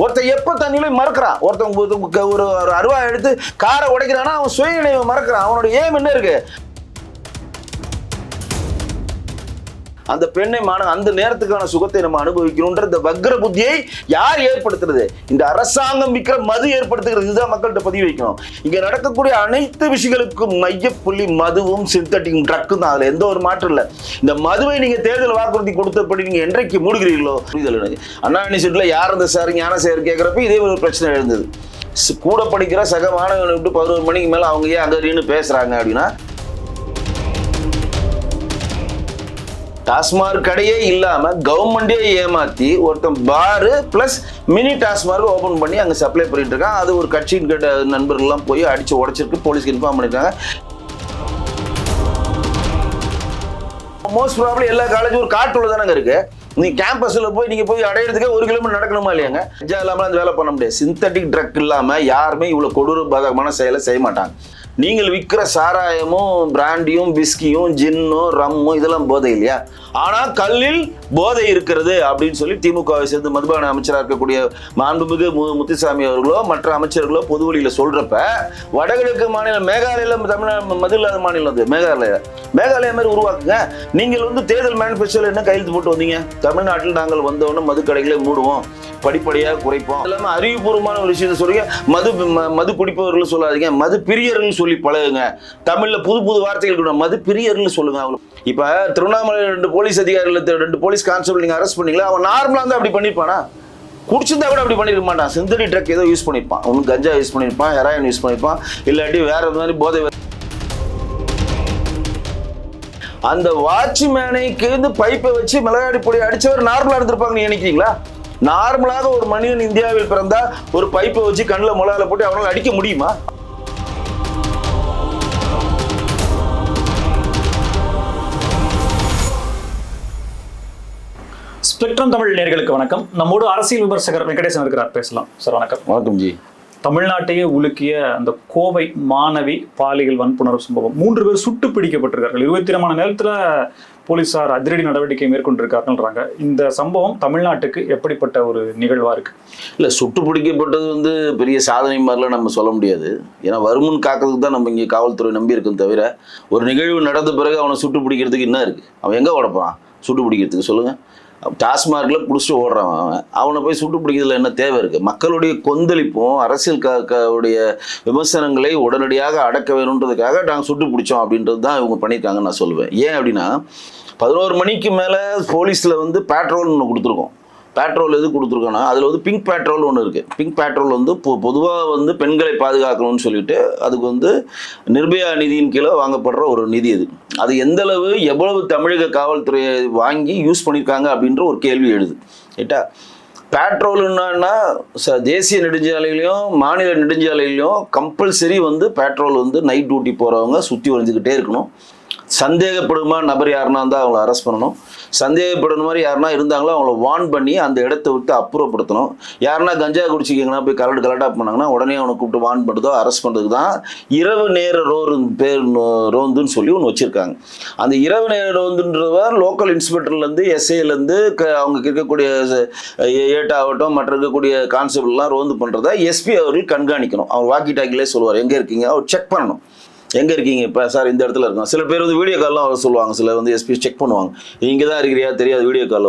ஒருத்தன் எப்போ தண்ணியிலும் மறக்கிறான். ஒருத்தன் ஒரு- ஒரு அருவா எடுத்து காரை உடைக்கிறான்னா அவன் சுயநினைவை மறக்கிறான். அவனோட ஏம் என்ன இருக்குது அந்த பெண்ணை மான அந்த நேரத்துக்கான சுகத்தை நம்ம அனுபவிக்கணும்ன்ற இந்த வக்ர புத்தியை யார் ஏற்படுத்துறது? இந்த அரசாங்கம் விற்கிற மது ஏற்படுத்துகிறது. இதுதான் மக்கள்கிட்ட பதிவு வைக்கணும். இங்க நடக்கக்கூடிய அனைத்து விஷயங்களுக்கும் மையப்புள்ளி மதுவும் சிந்தட்டிக்கும் ட்ரக்கும் தான். அதுல எந்த ஒரு மாற்றம் இல்லை. இந்த மதுவை நீங்க தேர்தல் வாக்குறுதி கொடுத்தபடி நீங்க என்றைக்கு மூடுகிறீர்களோ? புரிதல் எனக்கு அண்ணா யூனிவர்சிட்டியில யார் அந்த சார் ஞான சார் கேட்குறப்ப இதே ஒரு பிரச்சனை எழுந்தது. கூட படிக்கிற சக மாணவர்கள் விட்டு பதினோரு மணிக்கு மேல அவங்க ஏன் அங்கே நின்னு பேசுறாங்க அப்படின்னா டாஸ்மார்க் கடையே இல்லாம கவர்மெண்டே ஏமாத்தி ஒருத்தன் பாரு பிளஸ் மினி டாஸ்மார்க் ஓபன் பண்ணி அங்க சப்ளை பண்ணிட்டு இருக்கான். அது ஒரு கட்சியின் கிட்ட நண்பர்கள்லாம் போய் அடிச்சு உடைச்சிருக்கு போலீஸ்க்கு இன்ஃபார்ம் பண்ணிருக்காங்க. மோஸ்ட் ப்ராப்ளம் எல்லா காலேஜும் ஒரு காட்டுள்ள தானங்க இருக்கு. நீ கேம்பஸில் போய் நீங்கள் போய் அடையிறதுக்கே ஒரு கிலோமீட்டர் நடக்கணுமா இல்லையாங்க? கஞ்சா இல்லாமல் அந்த வேலை பண்ண முடியாது. சிந்தட்டிக் ட்ரக் இல்லாமல் யாருமே இவ்வளவு பாதகமான செயலை செய்ய மாட்டாங்க. நீங்கள் விற்கிற சாராயமும் பிராண்டியும் பிஸ்கியும் ஜின்னும் ரம்மும் இதெல்லாம் போதை இல்லையா? ஆனால் கல்லில் போதை இருக்கிறது அப்படின்னு சொல்லி திமுகவை சேர்ந்து மதுபான அமைச்சராக இருக்கக்கூடிய மாண்புமிகு மு- முத்துசாமி அவர்களோ மற்ற அமைச்சர்களோ பொது வழியில் சொல்றப்ப வடகிழக்கு மாநிலம் மேகாலயில தமிழ்நாடு மது இல்லாத மாநிலம் அது மேகாலயா? மேகாலயா மாதிரி உருவாக்குங்க. நீங்கள் வந்து தேர்தல் மேனிஃபெஸ்டோல என்ன கையெழுத்து போட்டு வந்தீங்க? தமிழ்நாட்டில் நாங்கள் வந்தோடனே மது கடைகளை மூடுவோம் படிப்படியாக குறைப்போம். எல்லாமே அறிவுபூர்வமான ஒரு விஷயத்தை சொல்லுங்க மது மது குடிப்பவர்கள் சொல்லாதீங்க. மது பிரியர்கள் சொல்லி பழகுங்க. தமிழ்ல புது புது வார்த்தைகள் கூட மது பிரியர்கள் சொல்லுங்க அவங்க இப்ப திருவண்ணாமலை ரெண்டு போலீஸ் அதிகாரிகள் ரெண்டு போலீஸ் போலீஸ் கான்ஸ்டபிள் நீங்கள் அரெஸ்ட் பண்ணீங்களா? அவன் நார்மலாக வந்து அப்படி பண்ணியிருப்பானா குடிச்சிருந்தா கூட அப்படி பண்ணியிருக்க மாட்டான். சிந்தடி ட்ரக் ஏதோ யூஸ் பண்ணியிருப்பான் ஒன்று கஞ்சா யூஸ் பண்ணியிருப்பான் ஹெராயின் யூஸ் பண்ணியிருப்பான் இல்லாட்டி வேற மாதிரி போதை அந்த வாட்ச்மேனைக்கு வந்து பைப்பை வச்சு மிளகாடி பொடி அடிச்சவர் நார்மலாக இருந்திருப்பாங்க நீ நினைக்கிறீங்களா? நார்மலாக ஒரு மனிதன் இந்தியாவில் பிறந்தா ஒரு பைப்பை வச்சு கண்ணில் மிளகால போட்டு அவனால் அடிக்க முடியுமா? ஸ்பெக்ட்ரம் தமிழ் நேர்களுக்கு வணக்கம். நம்மோடு அரசியல் விமர்சகர் வெங்கடேசன் இருக்கிறார். பேசலாம். சார் வணக்கம். வணக்கம் ஜி. தமிழ்நாட்டையே உலுக்கிய அந்த கோவை மாணவி பாலியல் வன்புணர்வு சம்பவம். மூன்று பேர் சுட்டு பிடிக்கப்பட்டிருக்கார்கள். இருபத்தி மணி நேரத்துல போலீசார் அதிரடி நடவடிக்கை மேற்கொண்டிருக்காங்கன்றாங்க இந்த சம்பவம் தமிழ்நாட்டுக்கு எப்படிப்பட்ட ஒரு நிகழ்வா இருக்கு? இல்லை சுட்டு பிடிக்கப்பட்டது வந்து பெரிய சாதனை மாதிரிலாம் நம்ம சொல்ல முடியாது. ஏன்னா வருமுன் காக்கிறதுக்கு தான் நம்ம இங்கே காவல்துறை நம்பி இருக்கோம் தவிர ஒரு நிகழ்வு நடந்த பிறகு அவனை சுட்டு பிடிக்கிறதுக்கு என்ன இருக்கு. அவன் எங்கே ஓடப்பான் சுட்டு பிடிக்கிறதுக்கு சொல்லுங்க. டாஸ்மார்க்கில் பிடிச்சிட்டு ஓடுறான் அவன். அவனை போய் சுட்டு பிடிக்கிறதுல என்ன தேவை இருக்குது மக்களுடைய கொந்தளிப்பும் அரசியல் உடைய விமர்சனங்களை உடனடியாக அடக்க வேணுன்றதுக்காக நாங்கள் சுட்டு பிடிச்சோம் அப்படின்றது தான் இவங்க பண்ணியிருக்காங்கன்னு நான் சொல்லுவேன். ஏன் அப்படின்னா பதினோரு மணிக்கு மேலே போலீஸில் வந்து பேட்ரோல் ஒன்று கொடுத்துருக்கோம். பேட்ரோல் எது கொடுத்துருக்கோன்னா அதில் வந்து பிங்க் பேட்ரோல் ஒன்று இருக்குது பிங்க் பேட்ரோல் வந்து பொ பொதுவாக வந்து பெண்களை பாதுகாக்கணும்னு சொல்லிட்டு அதுக்கு வந்து நிர்பயா நிதியின் கீழே வாங்கப்படுற ஒரு நிதி அது அது எந்த அளவு எவ்வளவு தமிழக காவல்துறையை வாங்கி யூஸ் பண்ணியிருக்காங்க அப்படின்ற ஒரு கேள்வி எழுது. ரைட்டா பேட்ரோல் என்னன்னா ச தேசிய நெடுஞ்சாலையிலையும் மாநில நெடுஞ்சாலையிலையும் கம்பல்சரி வந்து பேட்ரோல் வந்து நைட் டியூட்டி போகிறவங்க சுற்றி வரைஞ்சிக்கிட்டே இருக்கணும். சந்தேகப்படுமா நபர் யாருன்னா இருந்தால் அவங்கள அரெஸ்ட் பண்ணணும். சந்தேகப்படுற மாதிரி யாருன்னா இருந்தாங்களோ அவங்கள வார்ன் பண்ணி அந்த இடத்த விட்டு அப்புறப்படுத்தணும். யாருனா கஞ்சா குடிச்சிக்கிங்கன்னா போய் கலட்டு கலட்டாக பண்ணாங்கன்னா உடனே அவனை கூப்பிட்டு வார்ன் பண்ணுறதோ அரெஸ்ட் பண்ணுறதுக்கு தான் இரவு நேர ரோரு பேர் ரோந்துன்னு சொல்லி ஒன்று வச்சுருக்காங்க. அந்த இரவு நேர ரோந்துன்றவர் லோக்கல் இன்ஸ்பெக்டர்லேருந்து எஸ்ஐலேருந்து க அவங்க இருக்கக்கூடிய ஏட் ஆகட்டும் மற்ற இருக்கக்கூடிய கான்ஸ்டபிள்லாம் ரோந்து பண்ணுறத எஸ்பி அவர்கள் கண்காணிக்கணும். அவர் வாக்கி டாக்கிலே சொல்லுவார் எங்கே இருக்கீங்க? அவர் செக் பண்ணணும். எங்கே இருக்கீங்க? இப்போ சார் இந்த இடத்துல இருக்கோம். சில பேர் வந்து வீடியோ கால்லாம் வர சொல்லுவாங்க. சில வந்து எஸ்பி செக் பண்ணுவாங்க. இங்கே தான் இருக்கிறியா? தெரியாது வீடியோ கால்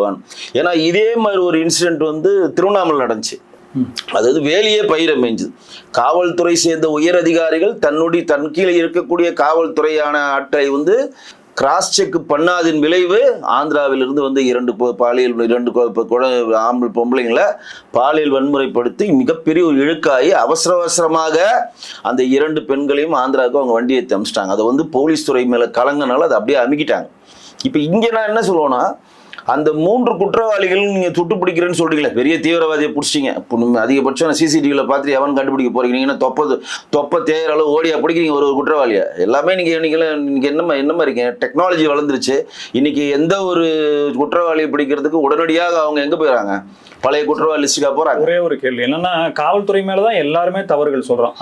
ஏன்னா இதே மாதிரி ஒரு இன்சிடென்ட் வந்து திருவண்ணாமலை நடந்துச்சு. அதாவது வேலியே பயிர மேய்ஞ்சுது. காவல்துறை சேர்ந்த உயர் அதிகாரிகள் தன்னுடைய தன் கீழே இருக்கக்கூடிய காவல்துறையான ஆட்களை வந்து கிராஸ் செக் பண்ணாதின் விளைவு ஆந்திராவிலிருந்து வந்து இரண்டு பாலியல் இரண்டு கொ- ஆம்பளை பொம்பளைங்களை பாலியல் வன்முறைப்படுத்தி மிகப்பெரிய ஒரு இழுக்காகி அவசர அவசரமாக அந்த இரண்டு பெண்களையும் ஆந்திராவுக்கு அவங்க வண்டியை தமிச்சிட்டாங்க அதை வந்து போலீஸ் துறை மேலே கலங்கனால அதை அப்படியே அமுக்கிட்டாங்க. இப்போ இங்கே நான் என்ன சொல்லுவேன்னா அந்த மூன்று குற்றவாளிகள் நீங்கள் சுட்டு பிடிக்கிறேன்னு சொல்றீங்களே பெரிய தீவிரவாதியை பிடிச்சிங்க அதிகபட்சம் சிசிடிவியில் பார்த்துட்டு எவன் கண்டுபிடிக்க போறீங்கன்னா நீங்க தொப்ப தொப்ப தேயிற அளவு ஓடியா பிடிக்கிறீங்க ஒரு ஒரு குற்றவாளியை? எல்லாமே நீங்கள் இன்னைக்கு இன்னைக்கு என்னமா என்னமா இருக்கீங்க? டெக்னாலஜி வளர்ந்துருச்சு. இன்னைக்கு எந்த ஒரு குற்றவாளியை பிடிக்கிறதுக்கு உடனடியாக அவங்க எங்கே போயிடறாங்க பழைய குற்றவாளி லிஸ்ட்டுக்காக போகிறாங்க ஒரே ஒரு கேள்வி. என்னன்னா காவல்துறை மேலதான் எல்லாருமே தவறுகள் சொல்றோம்.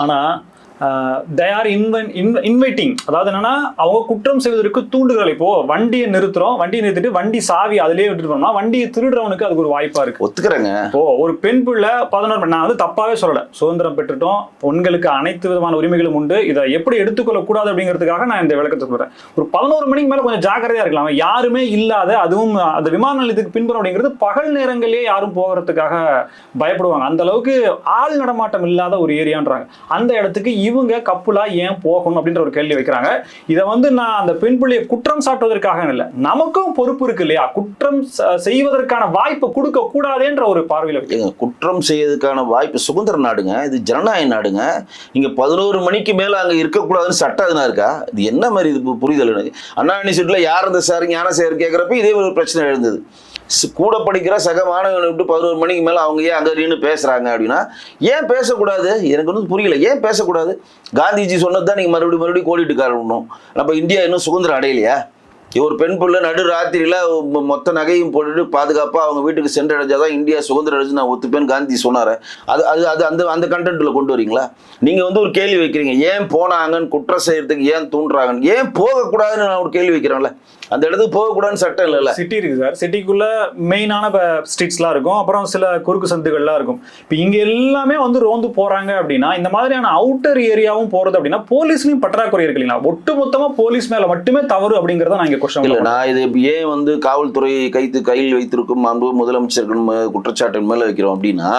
ஆனா தயார் இன்வென் இன்வைட்டிங் அதாவது என்னன்னா அவங்க குற்றம் செய்வதற்கு தூண்டுதல். இப்போ வண்டியை நிறுத்துறோம் வண்டியை நிறுத்திட்டு வண்டி சாவி அதிலேயே விட்டுட்டு போனோம்னா வண்டியை திருடுறவனுக்கு அதுக்கு ஒரு வாய்ப்பா இருக்கு. ஒத்துக்கிறேங்க. இப்போ ஒரு பெண் பிள்ளை பதினோரு நான் வந்து தப்பாவே சொல்லல. சுதந்திரம் பெற்றுட்டோம் பெண்களுக்கு அனைத்து விதமான உரிமைகளும் உண்டு. இதை எப்படி எடுத்துக்கொள்ள கூடாது அப்படிங்கிறதுக்காக நான் இந்த விளக்கத்தை சொல்றேன். ஒரு பதினோரு மணிக்கு மேல கொஞ்சம் ஜாக்கிரதையா இருக்கலாம். யாருமே இல்லாத அதுவும் அந்த விமான நிலையத்துக்கு பின்புறம் அப்படிங்கிறது பகல் நேரங்களிலே யாரும் போகிறதுக்காக பயப்படுவாங்க. அந்த அளவுக்கு ஆள் நடமாட்டம் இல்லாத ஒரு ஏரியான்றாங்க. அந்த இடத்துக்கு இவங்க கப்புலா ஏன் போகணும் அப்படின்ற ஒரு கேள்வி வைக்கிறாங்க. இதை வந்து நான் அந்த பெண் பிள்ளையை குற்றம் சாட்டுவதற்காக இல்லை நமக்கும் பொறுப்பு இருக்கு இல்லையா? குற்றம் செய்வதற்கான வாய்ப்பை கொடுக்க கூடாதுன்ற ஒரு பார்வையில் வைக்கிறேன். குற்றம் செய்வதற்கான வாய்ப்பு சுதந்திர நாடுங்க இது ஜனநாயக நாடுங்க. இங்க பதினோரு மணிக்கு மேல அங்க இருக்கக்கூடாதுன்னு சட்டம் எதுனா இருக்கா? இது என்ன மாதிரி இது பு- புரிதல் எனக்கு? அண்ணா யூனிவர்சிட்டியில் யார் இந்த சார் ஞான சார் கேட்குறப்ப இதே ஒரு பிரச்சனை எழுந்தது. கூட படிக்கிற சக மாணவர்களை விட்டு பதினோரு மணிக்கு மேலே அவங்க ஏன் அங்கே நின்று பேசுகிறாங்க அப்படின்னா ஏன் பேசக்கூடாது? எனக்கு வந்து புரியல. ஏன் பேசக்கூடாது? காந்திஜி சொன்னது தான் நீங்கள் மறுபடியும் மறுபடியும் கோடிட்டு காரணம் நம்ம இந்தியா இன்னும் சுதந்திரம் அடையலையா? ஒரு பெண் பிள்ளை நடு ராத்திரியில் மொத்த நகையும் போட்டுட்டு பாதுகாப்பாக அவங்க வீட்டுக்கு சென்றடைஞ்சாதான் இந்தியா சுதந்திரம் அடைஞ்சு நான் ஒத்துப்பேன் காந்தி சொன்னார். அது அது அது அந்த அந்த கண்டென்ட்டில் கொண்டு வரீங்களா? நீங்கள் வந்து ஒரு கேள்வி வைக்கிறீங்க. ஏன் போனாங்கன்னு குற்றம் செய்கிறதுக்கு ஏன் தூண்டுறாங்கன்னு? ஏன் போகக்கூடாதுன்னு நான் ஒரு கேள்வி வைக்கிறேன்ல. அந்த இடத்துக்கு போகக்கூடாதுன்னு சட்டம் இல்லைல்ல? சிட்டி இருக்கு சார். சிட்டிக்குள்ள மெயினான ஸ்ட்ரீட்ஸ்லாம் இருக்கும். அப்புறம் சில குறுக்கு சந்துகள்லாம் இருக்கும். இப்போ இங்க எல்லாமே வந்து ரோந்து போறாங்க அப்படின்னா இந்த மாதிரியான அவுட்டர் ஏரியாவும் போறது அப்படின்னா போலீஸ்லயும் பற்றாக்குறை இருக்கு இல்லைங்களா? ஒட்டு மொத்தமா போலீஸ் மேல மட்டுமே தவறு அப்படிங்கறத நான் இங்க இல்ல கொஸ்டின் நான் இது ஏன் வந்து காவல்துறை கைத்து கையில் வைத்திருக்கும் அன்பு முதலமைச்சர்கள் ம- குற்றச்சாட்டு மேல வைக்கிறோம் அப்படின்னா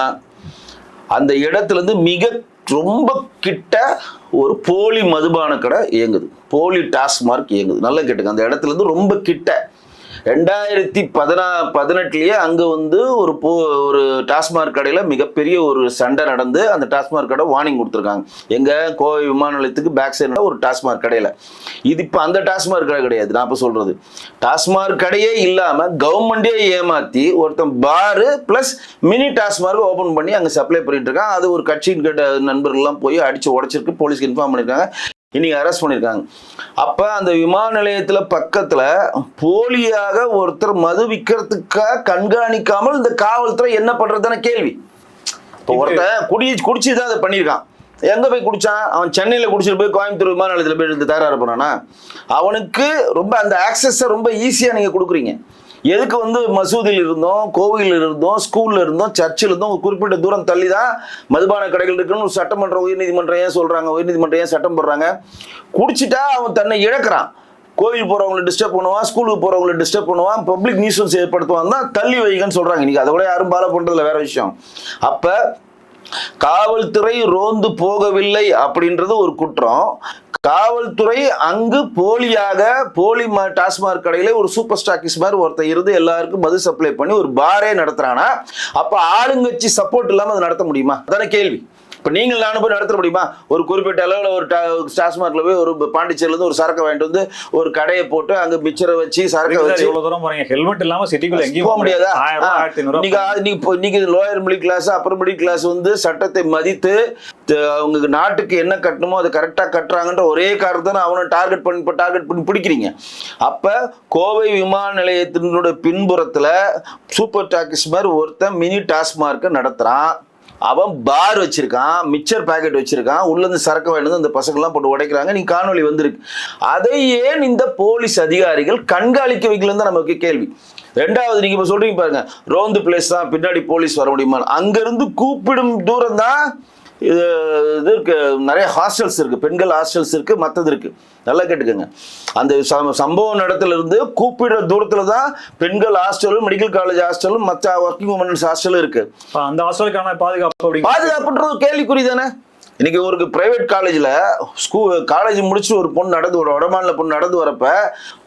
அந்த இடத்துல இருந்து மிக ரொம்ப கிட்ட ஒரு போலி மதுபான கடை இயங்குது. போலி டாஸ்மார்க் இயங்குது. நல்லா கேட்டுங்க அந்த இடத்துல இருந்து ரொம்ப கிட்ட ரெண்டாயிரத்தி பதினா பதினெட்டுலயே அங்க வந்து ஒரு போ ஒரு டாஸ்மார்க் கடையில மிகப்பெரிய ஒரு சண்டை நடந்து அந்த டாஸ்மார்க் கடை வார்னிங் கொடுத்துருக்காங்க. எங்க கோவை விமான நிலையத்துக்கு பேக் சைடு ஒரு டாஸ்மார்க் கடையில. இது இப்போ அந்த டாஸ்மார்க் கடை கிடையாது நான் இப்போ சொல்றது. டாஸ்மார்க் கடையே இல்லாம கவர்மெண்டே ஏமாத்தி ஒருத்தன் பாரு பிளஸ் மினி டாஸ்மார்க் ஓபன் பண்ணி அங்க சப்ளை பண்ணிட்டு இருக்கான். அது ஒரு கட்சியின் கேட்ட நண்பர்கள்லாம் போய் அடிச்சு உடைச்சிருக்கு போலீஸ்க்கு இன்ஃபார்ம் பண்ணிருக்காங்க. இன்னைக்கு அரெஸ்ட் பண்ணியிருக்காங்க அப்ப அந்த விமான நிலையத்துல பக்கத்துல போலியாக ஒருத்தர் மது விற்கிறதுக்காக கண்காணிக்காமல் இந்த காவல்துறை என்ன பண்றதுதான கேள்வி. இப்போ ஒருத்தன் குடி குடிச்சு தான் அதை பண்ணியிருக்கான். எங்க போய் குடிச்சான்? அவன் சென்னையில குடிச்சிட்டு போய் கோயம்புத்தூர் விமான நிலையத்துல போய் இருந்து தயாரா பண்ணானா அவனுக்கு ரொம்ப அந்த ஆக்சஸை ரொம்ப ஈஸியா நீங்க கொடுக்குறீங்க. எதுக்கு வந்து மசூதியில் இருந்தோம் கோவிலில் இருந்தோம் ஸ்கூல்ல இருந்தோம் சர்ச்சில் இருந்தோம் ஒரு குறிப்பிட்ட தூரம் தள்ளி தான் மதுபான கடைகள் இருக்குன்னு ஒரு சட்டமன்றம் உயர்நீதிமன்றம் ஏன் சொல்கிறாங்க உயர்நீதிமன்றம் ஏன் சட்டம் போடுறாங்க? குடிச்சிட்டா அவன் தன்னை இழக்கிறான். கோவில் போகிறவங்களை டிஸ்டர்ப் பண்ணுவான் ஸ்கூலுக்கு போகிறவங்களை டிஸ்டர்ப் பண்ணுவான் பப்ளிக் நியூசன்ஸ் ஏற்படுத்துவான் தான் தள்ளி வைகன்னு சொல்கிறாங்க இன்றைக்கி அதை கூட யாரும் ஃபாலோ பண்ணுறதுல வேறு விஷயம். அப்போ காவல்துறை ரோந்து போகவில்லை அப்படின்றது ஒரு குற்றம். காவல்துறை அங்கு போலியாக போலி மா டாஸ்மாக் கடையில் ஒரு சூப்பர் ஸ்டாக்கிஸ் மாதிரி ஒருத்தர் இருந்து எல்லாருக்கும் மது சப்ளை பண்ணி ஒரு பாரே நடத்துறானா? அப்ப ஆளுங்கட்சி சப்போர்ட் இல்லாம அதை நடத்த முடியுமா? அதான கேள்வி. இப்ப நீங்கள் நானும் போய் நடத்த முடியுமா? ஒரு குறிப்பிட்ட அளவில் ஒரு டாஸ்மார்க்ல போய் ஒரு பாண்டிச்சேரியில இருந்து ஒரு சரக்கு வாங்கிட்டு வந்து ஒரு கடையை போட்டு அங்க மிச்சரை வச்சு சரக்கை வச்சு இவ்வளவு தூரம் போறீங்க. ஹெல்மெட் இல்லாம சிட்டிக்குள்ள எங்கேயும் போக முடியாதா? ஆயிரம் ரூபாய் ஆயிரத்தி ஐநூறு நீங்க நீங்க இப்போ இன்னைக்கு lower middle class upper middle class வந்து சட்டத்தை மதித்து அவங்க நாட்டுக்கு என்ன கட்டணுமோ அதை கரெக்டா கட்டுறாங்கன்ற ஒரே காரணத்தை அவனை டார்கெட் பண்ணி டார்கெட் பண்ணி பிடிக்கிறீங்க. அப்ப கோவை விமான நிலையத்தினுடைய பின்புறத்துல சூப்பர் டாக்கிஸ் மாதிரி ஒருத்தன் மினி டாஸ்மார்க்கை நடத்துறான். அவன் பார் வச்சிருக்கான் மிக்சர் பாக்கெட் வச்சிருக்கான் உள்ள இருந்து சரக்கு வாங்கிட்டு அந்த பசங்கள்லாம் போட்டு உடைக்கிறாங்க நீ காணொளி வந்திருக்கு. அதை ஏன் இந்த போலீஸ் அதிகாரிகள் கண்காணிக்க வைக்கலன்னு தான் நமக்கு கேள்வி. ரெண்டாவது நீங்க இப்ப சொல்றீங்க பாருங்க ரோந்து பிளேஸ் தான் பின்னாடி போலீஸ் வர முடியுமா அங்கிருந்து கூப்பிடும் தூரம் தான் இது இது இருக்கு. நிறைய ஹாஸ்டல்ஸ் இருக்கு. பெண்கள் ஹாஸ்டல்ஸ் இருக்கு. மற்றது இருக்கு. நல்லா கேட்டுக்கோங்க. அந்த சம்- சம்பவ இடத்துல இருந்து கூப்பிடுற தூரத்துல தான் பெண்கள் ஹாஸ்டலும் மெடிக்கல் காலேஜ் ஹாஸ்டலும் மற்ற ஒர்க்கிங் உமன்ஸ் ஹாஸ்டலும் இருக்கு. இப்ப அந்த ஹாஸ்டலுக்கான பாதுகாப்பு பாதுகாப்புன்றது கேள்விக்குறி தானே? இன்னைக்கு ஒரு பிரைவேட் காலேஜில் ஸ்கூல் காலேஜ் முடிச்சு ஒரு பொண்ணு நடந்து ஒரு வடமாநில பொண்ணு நடந்து வரப்ப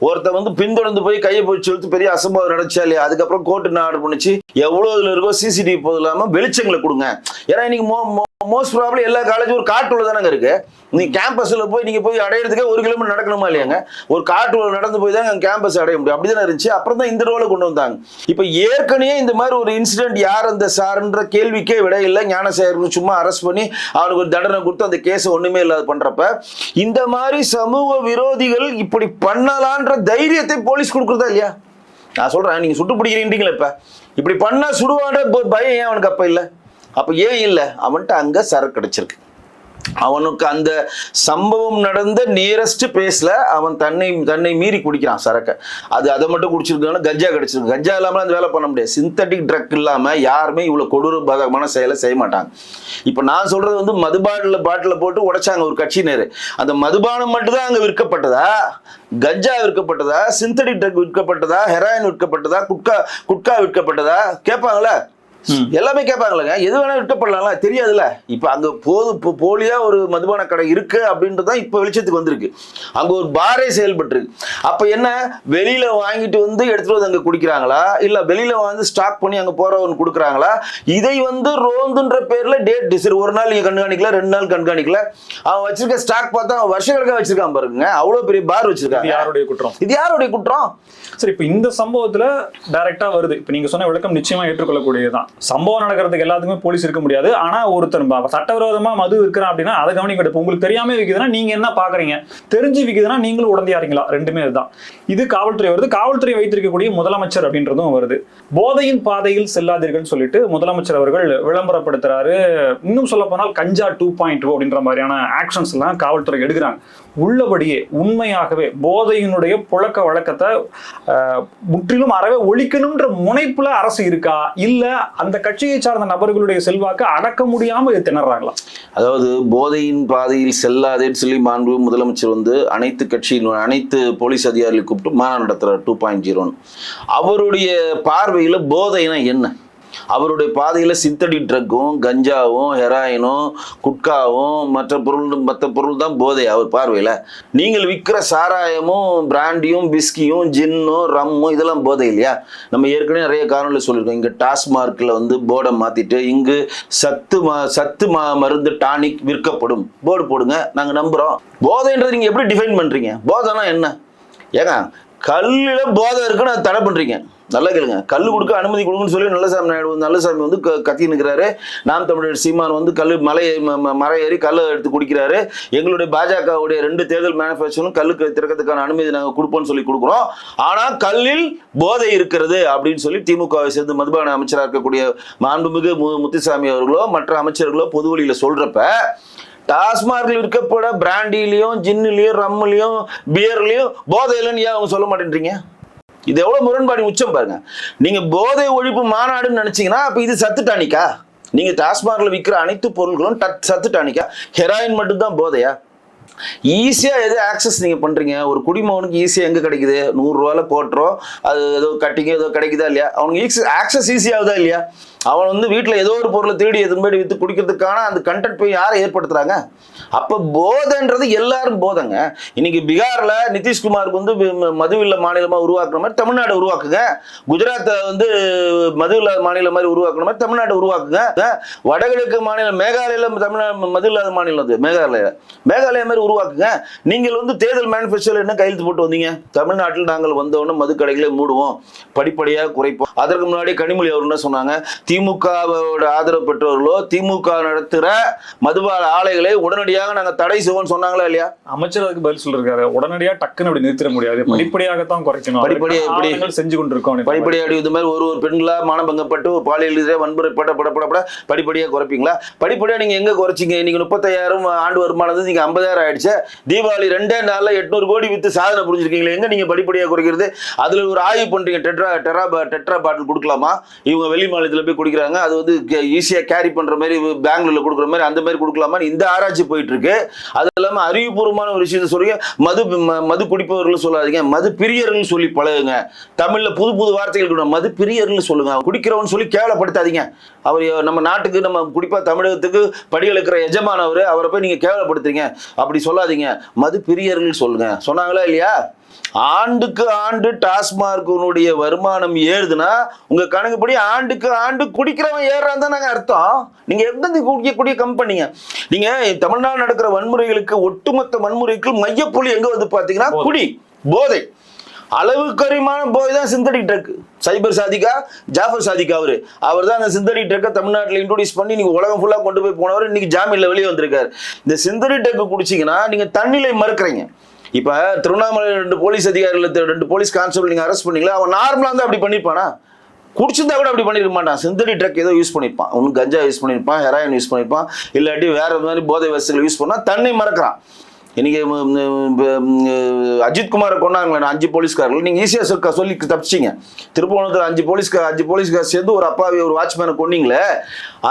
ஒருத்தன் வந்து பின்தொடர்ந்து போய் கையை போய் செலுத்து பெரிய அசம்பாவம் நடந்துச்சா இல்லையா? அதுக்கப்புறம் கோர்ட்டு நான் ஆர்டர் பண்ணிச்சு எவ்வளோ இதில் இருக்கோ சிசிடிவி போது இல்லாமல் வெளிச்சங்களை கொடுங்க. ஏன்னா இன்னைக்கு மோ மோஸ்ட் ப்ராப்ளம் எல்லா காலேஜும் ஒரு காட்டுல தானங்க இருக்கு. நீ கேம்பஸில் போய் நீங்கள் போய் அடையிறதுக்கே ஒரு கிலோமீட்டர் நடக்கணுமா இல்லையாங்க? ஒரு காட்டுல நடந்து போய் தான் கேம்பஸ் அடைய முடியும். அப்படி தானே இருந்துச்சு. அப்புறம் தான் இந்த ரோலை கொண்டு வந்தாங்க. இப்போ ஏற்கனவே இந்த மாதிரி ஒரு இன்சிடென்ட் யார் அந்த சார்ன்ற கேள்விக்கே விட இல்லை. ஞானசேகர்னு சும்மா அரெஸ்ட் பண்ணி அவனுக்கு ஒரு தண்டனை கொடுத்து அந்த கேஸ் ஒண்ணுமே இல்லாத பண்றப்ப இந்த மாதிரி சமூக விரோதிகள் இப்படி பண்ணலான்ற தைரியத்தை போலீஸ் கொடுக்குறதா இல்லையா? நான் சொல்றேன் நீங்க சுட்டு பிடிக்கிறீங்களா இப்ப. இப்படி பண்ணா சுடுவான்ற பயம் ஏன் அவனுக்கு அப்ப இல்லை? அப்ப ஏன் இல்லை? அவன்கிட்ட அங்க சரக்கு கிடைச்சிருக்கு. அவனுக்கு அந்த சம்பவம் நடந்த நியரஸ்ட் பேஸ்ல அவன் தன்னை தன்னை மீறி குடிக்கிறான் சரக்க. அது அதை மட்டும் குடிச்சிருக்கான கஞ்சா கிடைச்சிருக்கு. கஞ்சா இல்லாமல் அந்த வேலை பண்ண முடியாது. சிந்தட்டிக் ட்ரக் இல்லாம யாருமே இவ்வளவு கொடூரமான செயலை செய்ய மாட்டாங்க. இப்போ நான் சொல்றது வந்து மதுபாட்டில் பாட்டில் போட்டு உடைச்சாங்க ஒரு கட்சியினர். அந்த மதுபானம் மட்டும்தான் அங்க விற்கப்பட்டதா? கஞ்சா விற்கப்பட்டதா? சிந்தடிக் ட்ரக் விற்கப்பட்டதா? ஹெராயின் விற்கப்பட்டதா? குட்கா குட்கா விற்கப்பட்டதா? கேட்பாங்களே? எல்லாமே கேட்பாங்களேங்க எது வேணா விற்கப்படலாம்ல தெரியாதுல்ல. இப்போ அங்க போது போலியா ஒரு மதுபான கடை இருக்கு அப்படின்றது தான் இப்போ வெளிச்சத்துக்கு வந்திருக்கு. அங்க ஒரு பாரே செயல்பட்டு இருக்கு அப்ப என்ன? வெளியில வாங்கிட்டு வந்து எடுத்துட்டு வந்து அங்க குடிக்கிறாங்களா? இல்ல வெளியில வந்து ஸ்டாக் பண்ணி அங்க போறவங்க கொடுக்குறாங்களா? இதை வந்து ரோந்துன்ற பேர்ல டேட் டிசைர் ஒரு நாள் நீங்க கண்காணிக்கல ரெண்டு நாள் கண்காணிக்கல. அவன் வச்சிருக்க ஸ்டாக் பார்த்தா அவன் வருஷக்கணக்காக வச்சிருக்கான் பாருங்க. அவ்வளவு பெரிய பார் இது வச்சிருக்காங்க யாருடைய குற்றம்? இது யாருடைய குற்றம்? சரி இப்போ இந்த சம்பவத்துல டைரக்டா வருது. இப்போ நீங்க சொன்ன விளக்கம் நிச்சயமா ஏற்றுக்கொள்ளக்கூடியதுதான். சம்பவம் நடக்கிறதுக்கு எல்லாத்துக்குமே போலீஸ் இருக்க முடியாது. ஆனா ஒருத்தர் ப- சட்டவிரோதமா மது விற்கிறான் அப்படின்னா அதை கவனிக்க வேண்டியது. உங்களுக்கு தெரியாம விக்குதுன்னா நீங்க என்ன பாக்குறீங்க? தெரிஞ்சு விக்குதுன்னா நீங்களும் உடந்தையாருங்களா ரெண்டுமே இதுதான். இது காவல்துறை வருது. காவல்துறை வைத்திருக்கக்கூடிய முதலமைச்சர் அப்படின்றதும் வருது. போதையின் பாதையில் செல்லாதீர்கள்னு சொல்லிட்டு முதலமைச்சர் அவர்கள் விளம்பரப்படுத்துறாரு. இன்னும் சொல்ல போனால் கஞ்சா டூ பாயிண்ட் டூ அப்படின்ற மாதிரியான ஆக்ஷன்ஸ் எல்லாம் காவல்துறை எடுக்கிறாங்க. உள்ளபடியே உண்மையாகவே போதையினுடைய புழக்க வழக்கத்தை முற்றிலும் அறவே ஒழிக்கணும்ன்ற முனைப்புல அரசு இருக்கா? இல்ல அந்த கட்சியை சார்ந்த நபர்களுடைய செல்வாக்கு அடக்க முடியாம இதை திணறாங்களா? அதாவது போதையின் பாதையில் செல்லாதேன்னு சொல்லி மாண்பு முதலமைச்சர் வந்து அனைத்து கட்சியின் அனைத்து போலீஸ் அதிகாரிகளை கூப்பிட்டு மாநாடு நடத்துறாரு டூ பாயிண்ட் ஜீரோன்னு அவருடைய பார்வையில் போதைனா என்ன? அவருடைய பாதையில் சிந்தடிக் ட்ரக்கும் கஞ்சாவும் ஹெராயினும் குட்காவும் மற்ற பொருள் மற்ற பொருள் தான் போதை அவர் பார்வையில். நீங்கள் விற்கிற சாராயமும் பிராண்டியும் பிஸ்கியும் ஜின்னும் ரம்மும் இதெல்லாம் போதை இல்லையா? நம்ம ஏற்கனவே நிறைய காரணங்கள் சொல்லியிருக்கோம். இங்கே டாஸ்மார்க்கில் வந்து போர்டை மாற்றிட்டு இங்கு சத்து மா சத்து மா மருந்து டானிக் விற்கப்படும். போர்டு போடுங்க நாங்கள் நம்புகிறோம் போதைன்றது நீங்கள் எப்படி டிஃபைன் பண்ணுறீங்க போதைனா என்ன? ஏங்க கல்லில் போதை இருக்குன்னு அதை தடை பண்ணுறீங்க நல்லா கேளுங்க. கல் கொடுக்க அனுமதி கொடுங்கன்னு சொல்லி நல்லசாமி நாயுடு நல்லசாமி வந்து கத்தி நிற்கிறாரு நாம் தமிழர் சீமான் வந்து கல் மலை ம- ம- மரம் ஏறி கல் எடுத்து குடிக்கிறாரு. எங்களுடைய பாஜகவுடைய ரெண்டு தேர்தல் மேனிஃபெஸ்டோலும் கல்லுக்கு திறக்கிறதுக்கான அனுமதி நாங்கள் கொடுப்போம்னு சொல்லி கொடுக்குறோம். ஆனால் கல்லில் போதை இருக்கிறது அப்படின்னு சொல்லி திமுகவை சேர்ந்து மதுபான அமைச்சராக இருக்கக்கூடிய மாண்புமிகு மு முத்துசாமி அவர்களோ மற்ற அமைச்சர்களோ பொது வழியில் சொல்கிறப்ப டாஸ்மார்க்ல விற்கப்பட பிராண்டிலையும் ஜின்னுலையும் ரம்முலையும் பியர்லையும் போதை இல்லைன்னு ஏன் அவங்க சொல்ல மாட்டேன்றீங்க? இது எவ்வளோ முரண்பாடு உச்சம் பாருங்க. நீங்கள் போதை ஒழிப்பு மாநாடுன்னு நினைச்சீங்கன்னா அப்போ இது சத்துட்டானிக்கா நீங்கள் டாஸ்மாகில் விற்கிற அனைத்து பொருட்களும் டத் சத்துட்டானிக்கா ஹெராயின் மட்டும்தான் போதையா? ஈஸியா எது ஆக்சஸ் நீங்க பண்றீங்க? ஒரு குடிமகனுக்கு ஈஸியா எங்க கிடைக்குது? நூறு ரூபாயில போட்டுறோம். அது ஏதோ கட்டிங்க ஏதோ கிடைக்குதா இல்லையா? அவனுக்கு ஆக்சஸ் ஈஸியாகுதா இல்லையா? அவன் வந்து வீட்டில் ஏதோ ஒரு பொருளை தேடி எதுவும் போய் வித்து குடிக்கிறதுக்கான அந்த கண்டென்ட் போய் யாரை ஏற்படுத்துறாங்க? அப்போ போதைன்றது எல்லாரும் போதைங்க. இன்னைக்கு பீகாரில் நிதிஷ்குமாருக்கு வந்து ம- மாநிலமாக மாநிலமா உருவாக்குற மாதிரி தமிழ்நாடு உருவாக்குங்க. குஜராத்தை வந்து மது இல்லாத மாநிலம் மாதிரி உருவாக்குற மாதிரி தமிழ்நாடு உருவாக்குங்க. வடகிழக்கு மாநிலம் மேகாலயில தமிழ்நாடு மது இல்லாத மாநிலம் அது மேகாலயா. மேகாலயா மாதிரி உருவாக்குங்க. நீங்கள் வந்து தேர்தல் மேனிஃபெஸ்டோவில் என்ன கையெழுத்து போட்டு வந்தீங்க? தமிழ்நாட்டில் நாங்கள் வந்தவுடனே மது கடைகளை மூடுவோம். படிப்படியாக குறைப்போம். அதற்கு முன்னாடி கனிமொழி அவர் என்ன சொன்னாங்க? திமுகவோட ஆதரவு பெற்றவர்களோ திமுக நடத்துகிற மதுபான ஆலைகளை உடனடியாக நாங்கள் தடை செய்வோம்னு சொன்னாங்களா இல்லையா? அமைச்சர் அதுக்கு பதில் சொல்லிருக்காரு. உடனடியா டக்குன்னு அப்படி நிறுத்திட முடியாது. படிப்படியாகத்தான் குறைக்கணும். படிப்படியா? ஆவணங்கள் செஞ்சு கொண்டிருக்கோம். படிப்படியாக இது மாதிரி ஒரு ஒரு பெண்களா மானபங்கப்பட்டு பாலியல் வன்முறை பட பட பட பட படிப்படியாக குறைப்பீங்களா? படிப்படியாக நீங்கள் எங்கே குறைச்சிங்க? நீங்கள் முப்பத்தாயிரம் ஆண்டு வருமானம் வந்து நீங்கள் ஐம்பதாயிரம் ஆயிடுச்சு. தீபாவளி ரெண்டே நாளில் எட்நூறு கோடி வித்து சாதனை புரிஞ்சிருக்கீங்களே? எங்கே நீங்கள் படிப்படியாக குறைக்கிறது? அதில் ஒரு ஆய்வு பண்ணுறீங்க டெட்ரா டெட்ரா டெட்ரா பாட்டில் கொடுக்கலாமா? இவங்க வெளி மாநிலத்தில் போய் குடிக்கிறாங்க. அது வந்து ஈஸியாக கேரி பண்ணுற மாதிரி பெங்களூரில் கொடுக்குற மாதிரி அந்த மாதிரி கொடுக்கலாமான்னு இந்த ஆராய்ச்சி போயிட்டு இருக்கு அது இல்லாமல் அறிவுபூர்வமான ஒரு விஷயத்த சொல்றீங்க. மது மது குடிப்பவர்கள் சொல்லாதீங்க. மது பிரியர்கள் சொல்லி பழகுங்க. தமிழ்ல புது புது வார்த்தைகள் கூட மது பிரியர்கள் சொல்லுங்க. குடிக்கிறவன் சொல்லி கேவலப்படுத்தாதீங்க. அவர் நம்ம நாட்டுக்கு நம்ம குடிப்பா தமிழகத்துக்கு படிகளுக்கிற எஜமானவர். அவரை போய் நீங்க கேவலப்படுத்துறீங்க. அப்படி சொல்லாதீங்க. மது பிரியர்கள் சொல்லுங்க. சொன்னாங்களா இல்லையா? ஆண்டுக்கு ஆண்டு டாஸ்மார்க்கினுடைய வருமானம் ஏறுதுன்னா உங்க கணக்குப்படி ஆண்டுக்கு ஆண்டு குடிக்கிறவன் ஏறுறான் தான் நாங்க அர்த்தம். நீங்க எந்த குடிக்கக்கூடிய கம்பெனிங்க நீங்க தமிழ்நாடு நடக்கிற வன்முறைகளுக்கு ஒட்டுமொத்த வன்முறைக்கு மையப்புள்ளி எங்க வந்து பாத்தீங்கன்னா குடி போதை. அளவுக்கு அதிகமான போதை தான் சிந்தடிக் ட்ரக் சைபர் சாதிகா ஜாஃபர் சாதிகா அவரு. அவர் தான் அந்த சிந்தடிக் ட்ரக்கை தமிழ்நாட்டில் இன்ட்ரோடியூஸ் பண்ணி நீங்க உலகம் ஃபுல்லா கொண்டு போய் போனவர். இன்னைக்கு ஜாமீன்ல வெளியே வந்திருக்காரு. இந்த சிந்தடிக் ட்ரக் குடிச்சீங்கன்னா நீங்க தண்ணிலை மறுக்கிறீங்க. இப்போ திருவண்ணாமலை ரெண்டு போலீஸ் அதிகாரிகள் ரெண்டு போலீஸ் கான்ஸ்டபிள் நீங்கள் அரெஸ்ட் பண்ணீங்களா? அவன் நார்மலாக இருந்தால் அப்படி பண்ணியிருப்பானா குடிச்சிருந்தா கூட அப்படி பண்ணிருக்க மாட்டான். சிந்தடி ட்ரக் ஏதோ யூஸ் பண்ணியிருப்பான் ஒன்று கஞ்சா யூஸ் பண்ணியிருப்பான் ஹெராயின் யூஸ் பண்ணியிருப்பான் இல்லாட்டி வேறு மாதிரி போதை வசதிகள் யூஸ் பண்ணால் தன்னை மறக்கிறான். இன்னைக்கு அஜித்குமாரை அஜித் குமாரை கொண்டாங்களே அஞ்சு போலீஸ்காரர்கள். நீங்கள் ஈஸியாக சொல்ல சொல்லி தப்பிச்சிங்க. திருப்பவனத்தில் அஞ்சு போலீஸ்கார் அஞ்சு போலீஸ்கார் சேர்ந்து ஒரு அப்பாவி ஒரு வாட்ச்மேனை கொன்னீங்களே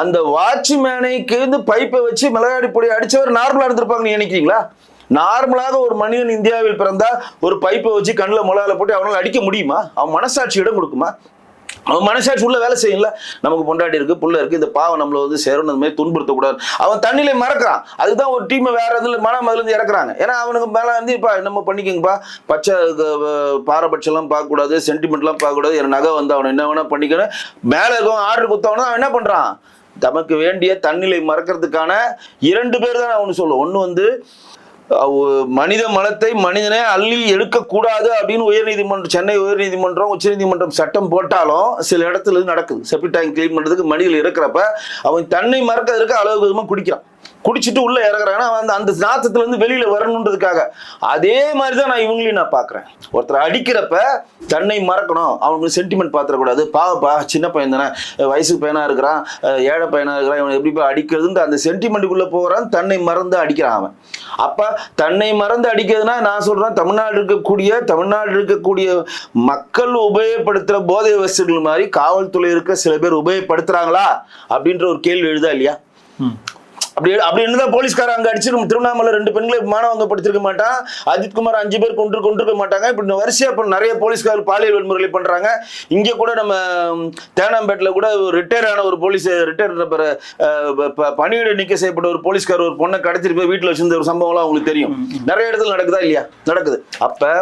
அந்த வாட்ச்மேனைக்கு வந்து பைப்பை வச்சு மிளகாடி பொடி அடித்தவர் நார்மலாக இருந்திருப்பாங்க நீங்க நினைக்கிறீங்களா? நார்மலாக ஒரு மனிதன் இந்தியாவில் பிறந்தா ஒரு பைப்பை வச்சு கண்ணில் முளால போட்டு அவனால் அடிக்க முடியுமா? அவன் மனசாட்சி இடம் கொடுக்குமா? அவன் மனசாட்சி உள்ள வேலை செய்யல நமக்கு பொண்டாட்டி இருக்கு புள்ள இருக்கு இந்த பாவம் நம்மள வந்து சேரணும் அந்த மாதிரி துன்புறுத்தக்கூடாது. அவன் தண்ணியில மறக்கிறான். அதுதான் ஒரு டீமை வேற இதுல மனம் அதுல இருந்து இறக்குறாங்க. ஏன்னா அவனுக்கு மேல வந்து இப்ப நம்ம பண்ணிக்கங்கப்பா. பச்சை அஹ், பாரபட்சம்லாம் பார்க்கக்கூடாது சென்டிமெண்ட்லாம் பார்க்கக்கூடாது. என் நகை வந்து அவனை என்ன வேணா பண்ணிக்கணும். மேல இருக்கவன் ஆர்டர் கொடுத்தவனா அவன் என்ன பண்றான்? தமக்கு வேண்டிய தன்னிலை மறக்கிறதுக்கான இரண்டு பேர் தான் அவனு சொல்லுவோம் ஒன்று வந்து மனித மனத்தை மனிதனே அள்ளி எடுக்கக்கூடாது அப்படின்னு உயர்நீதிமன்றம் சென்னை உயர்நீதிமன்றம் உச்சநீதிமன்றம் சட்டம் போட்டாலும் சில இடத்துல இது நடக்குது. செப்டி டேங்க் க்ளீன் பண்ணுறதுக்கு மனிதர்கள் இருக்கிறப்ப அவன் தன்னை மறக்கிறதுக்கு அளவு விதமாக குடிக்கிறான். குடிச்சிட்டு உள்ள இறக்குறாங்கன்னா அந்த அந்த நாத்தத்துல இருந்து வெளியில வரணுன்றதுக்காக. அதே மாதிரி தான் நான் இவங்களையும் நான் பார்க்குறேன். ஒருத்தர் அடிக்கிறப்ப தன்னை மறக்கணும். அவனுக்கு சென்டிமெண்ட் பாத்திரக்கூடாது பாவப்பா சின்ன பையன் தானே. வயசுக்கு பையனா இருக்கிறான். ஏழை பையனா இருக்கிறான். இவன் எப்படி போய் அடிக்கிறதுன்னு அந்த சென்டிமெண்ட்டுக்குள்ள போகிறான் தன்னை மறந்து அடிக்கிறான் அவன். அப்ப தன்னை மறந்து அடிக்கிறதுனா நான் சொல்றேன் தமிழ்நாடு இருக்கக்கூடிய தமிழ்நாடு இருக்கக்கூடிய மக்கள் உபயோகப்படுத்துற போதை வசதிகள் மாதிரி காவல்துறை இருக்க சில பேர் உபயோகப்படுத்துறாங்களா? அப்படின்ற ஒரு கேள்வி எழுதா இல்லையா? ம். அப்படி அப்படி இருந்தா போலீஸ்காரன் அங்க அடிச்சிருக்க திருவண்ணாமலை ரெண்டு பெண்களை மாணவங்க படுத்திருக்க மாட்டான். அஜித் குமார் அஞ்சு பேர் கொண்டு கொண்டிருக்க மாட்டாங்க. இப்படி வரிசையா இப்ப நிறைய போலீஸ்கார் பாலியல் வன்முறைகளை பண்றாங்க. இங்க கூட நம்ம தேனாம்பேட்டில் கூட ரிட்டையர் ஆன ஒரு போலீஸ் ரிட்டையர் பணியிட நீக்க செய்யப்பட்ட ஒரு போலீஸ்கார் ஒரு பொண்ணை கடத்திட்டு போய் வீட்டுல வச்சிருந்த ஒரு சம்பவம்லாம் உங்களுக்கு தெரியும். நிறைய இடத்துல நடக்குதா இல்லையா? நடக்குது. அப்ப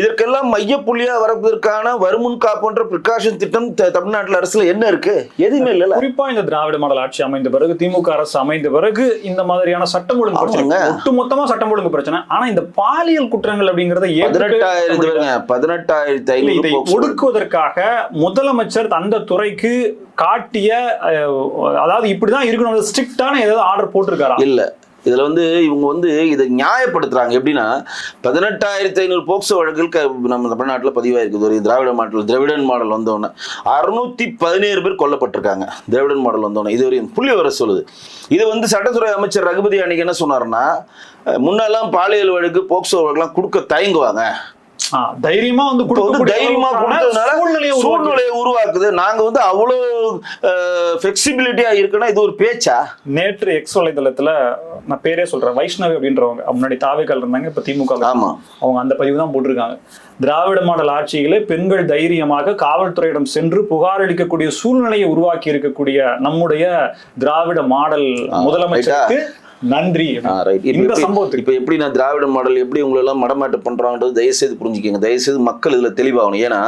இதற்கெல்லாம் மையப்புள்ளியா வரப்பதற்கான வருமுன் காப்புன்ற பிரிகாஷன் திட்டம் தமிழ்நாட்டுல அரசுல என்ன இருக்கு? எதுவுமே இல்லைல்ல. குறிப்பா இந்த திராவிட மாடல் ஆட்சி அமைந்த பிறகு திமுக அரசு அமைந்த பிறகு இந்த மாதிரியான சட்டம் ஒழுங்கு பிரச்சனை. ஒட்டுமொத்தமா சட்டம் ஒழுங்கு பிரச்சனை. ஆனா இந்த பாலியல் குற்றங்கள் அப்படிங்கறத பதினெட்டாயிரத்து இதை ஒடுக்குவதற்காக முதலமைச்சர் அந்த துறைக்கு காட்டிய அதாவது இப்படிதான் இருக்கணும். ஸ்ட்ரிக்டான ஏதாவது ஆர்டர் போட்டிருக்காரா? இல்ல. இதில் வந்து இவங்க வந்து இதை நியாயப்படுத்துகிறாங்க எப்படின்னா பதினெட்டாயிரத்தி ஐநூறு போக்சோ வழக்குகள் க- நம்ம தமிழ்நாட்டில் பதிவாயிருக்குது ஒரு திராவிட மாடல் திராவிடன் மாடல் வந்தோடனே அறுநூத்தி பதினேழு பேர் கொல்லப்பட்டிருக்காங்க. திராவிடன் மாடல் வந்தோடனே இது ஒரு புள்ளி வர சொல்லுது. இது வந்து சட்டத்துறை அமைச்சர் ரகுபதி அன்னைக்கு என்ன சொன்னாருன்னா முன்னெல்லாம் பாலியல் வழக்கு போக்சோ வழக்குலாம் கொடுக்க தயங்குவாங்க. தைரியமா வந்து கொடுக்கக்கூடிய தைரியமா கொடுத்ததுனால சூழ்நிலையை உருவாக்கி- சூழ்நிலையை உருவாக்குது. நாங்க வந்து அவ்வளோ ஃபிளெக்சிபிலிட்டியா இருக்குன்னா இது ஒரு பேச்சா? நேற்று எக்ஸ் வலைதளத்துல நான் பேரே சொல்றேன். வைஷ்ணவி அப்படின்றவங்க முன்னாடி தாவேக்கால் இருந்தாங்க இப்ப திமுக ஆமா. அவங்க அந்த பதிவு தான் போட்டிருக்காங்க. திராவிட மாடல் ஆட்சியிலே பெண்கள் தைரியமாக காவல்துறையிடம் சென்று புகார் அளிக்கக்கூடிய சூழ்நிலையை உருவாக்கி இருக்கக்கூடிய நம்முடைய திராவிட மாடல் முதலமைச்சருக்கு நன்றி. இந்த சம்பவத்துக்கு. இப்ப எப்படி நான் திராவிட மாடல் எப்படி உங்களை எல்லாம் மடமாட்டம் பண்றாங்கன்றது தயவுசெய்து புரிஞ்சுக்கங்க. தயவுசெய்து மக்கள் இதுல தெளிவாகணும். ஏன்னா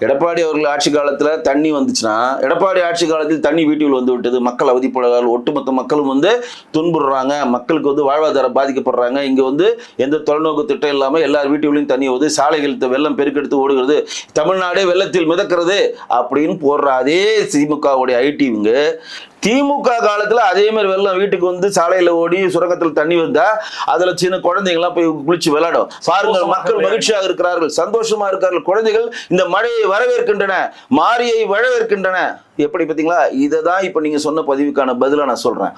எடப்பாடி அவர்கள் ஆட்சி காலத்துல தண்ணி வந்துச்சுன்னா எடப்பாடி ஆட்சி காலத்தில் தண்ணி வீட்டுக்குள் வந்து விட்டது. மக்கள் அவதிப்படுறார்கள் ஒட்டுமொத்த மக்களும் வந்து துன்புறுறாங்க. மக்களுக்கு வந்து வாழ்வாதாரம் பாதிக்கப்படுறாங்க. இங்க வந்து எந்த தொலைநோக்கு திட்டம் இல்லாம எல்லார் வீட்டுகளையும் தண்ணி வருது சாலைகள் வெள்ளம் பெருக்கெடுத்து ஓடுகிறது. தமிழ்நாடே வெள்ளத்தில் மிதக்கிறது அப்படின்னு போடுற அதே திமுகவுடைய ஐடிவிங்க திமுக காலத்துல அதே மாதிரி வெள்ளம் வீட்டுக்கு வந்து சாலையில ஓடி சுரங்கத்தில் தண்ணி வந்தா அதுல சின்ன குழந்தைங்கலாம் போய் குளிச்சு விளையாடும். பாருங்கள் மக்கள். மகிழ்ச்சியாக இருக்கிறார்கள். சந்தோஷமா இருக்கிறார்கள். குழந்தைகள் இந்த மழையை வரவேற்கின்றன. மாரியை வரவேற்கின்றன. எப்படி பார்த்தீங்களா? இதை தான் இப்போ நீங்க சொன்ன பதிவுக்கான பதிலா நான் சொல்றேன்.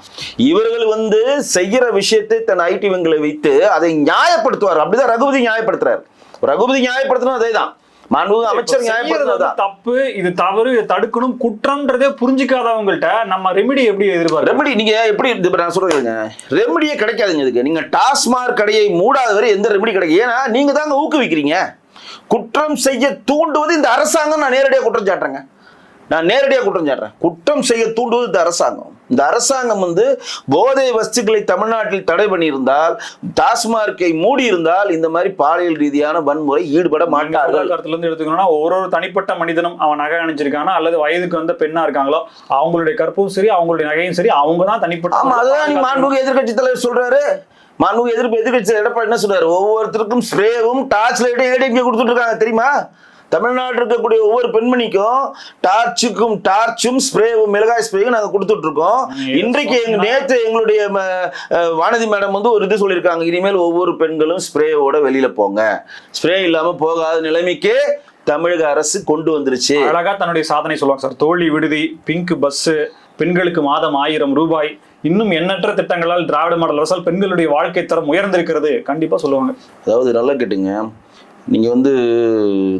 இவர்கள் வந்து செய்யற விஷயத்தை தன் ஐடி வங்களை வைத்து அதை நியாயப்படுத்துவார் அப்படிதான் ரகுபதி நியாயப்படுத்துறாரு. ரகுபதி நியாயப்படுத்தணும் அதே தான் மாண்புமிகு அமைச்சர் நியாயப்படுத்துறதா? தப்பு இது தவறு தடுக்கணும் குற்றம்ன்றதே புரிஞ்சுக்காதவங்கள்ட்ட நம்ம ரெமிடி எப்படி எதிர்பார்க்க ரெமடி நீங்க எப்படி நான் சொல்றேங்க ரெமடியே கிடைக்காதுங்க இதுக்கு. நீங்க டாஸ்மாக் கடையை மூடாத வரை எந்த ரெமடி கிடைக்கும்? ஏன்னா நீங்க தாங்க ஊக்குவிக்கிறீங்க. குற்றம் செய்ய தூண்டுவது இந்த அரசாங்கம் நான் நேரடியாக குற்றம் சாட்டுறேங்க. நான் நேரடியாக குற்றம் சாட்டுறேன். குற்றம் செய்ய தூண்டுவது இந்த அரசாங்கம். இந்த அரசாங்கம் வந்து போதை வஸ்துக்களை தமிழ்நாட்டில் தடை பண்ணியிருந்தால் டாஸ்மார்க்கை மூடி இருந்தால் இந்த மாதிரி பாலியல் ரீதியான வன்முறை ஈடுபட மாட்டார்கள். கருத்துல இருந்து எடுத்துக்கணும்னா ஒரு ஒரு தனிப்பட்ட மனிதனும் அவன் நகை அணிஞ்சிருக்கானா அல்லது வயதுக்கு வந்த பெண்ணா இருக்காங்களோ அவங்களுடைய கற்பும் சரி அவங்களுடைய நகையும் சரி அவங்க தான் தனிப்பட்ட ஆமா அதுதான் மாண்புமிகு எதிர்க்கட்சி தலைவர் சொல்றாரு. மாண்புமிகு எதிர்ப்பு எதிர்க்கட்சி எடப்பாடி என்ன சொல்றாரு? ஒவ்வொருத்தருக்கும் ஸ்ப்ரேவும் டார்ச் லைட்டும் ஏடிஎம்கே கொடுத்துட்டு இருக்காங்க தெரியுமா? தமிழ்நாட்டில் இருக்கக்கூடிய ஒவ்வொரு பெண்மணிக்கும் டார்ச்சுக்கும் டார்ச்சும் ஸ்ப்ரேவும் மிளகாய் ஸ்ப்ரேயும் நாங்கள் கொடுத்துட்டு இருக்கோம் இன்றைக்கு எங்க நேற்று எங்களுடைய வானதி மேடம் வந்து ஒரு இது சொல்லியிருக்காங்க. இனிமேல் ஒவ்வொரு பெண்களும் ஸ்ப்ரேயோட வெளியில போங்க. ஸ்ப்ரே இல்லாம போகாத நிலைமைக்கு தமிழக அரசு கொண்டு வந்துருச்சு. அழகா தன்னுடைய சாதனை சொல்லுவாங்க சார். தோழி விடுதி பிங்க் பஸ் பெண்களுக்கு மாதம் ஆயிரம் ரூபாய். இன்னும் எண்ணற்ற திட்டங்களால் திராவிட மாடல் அரசால் பெண்களுடைய வாழ்க்கை தரம் உயர்ந்திருக்கிறது. கண்டிப்பா சொல்லுவாங்க. அதாவது நல்லா கேட்டுங்க. நீங்கள் வந்து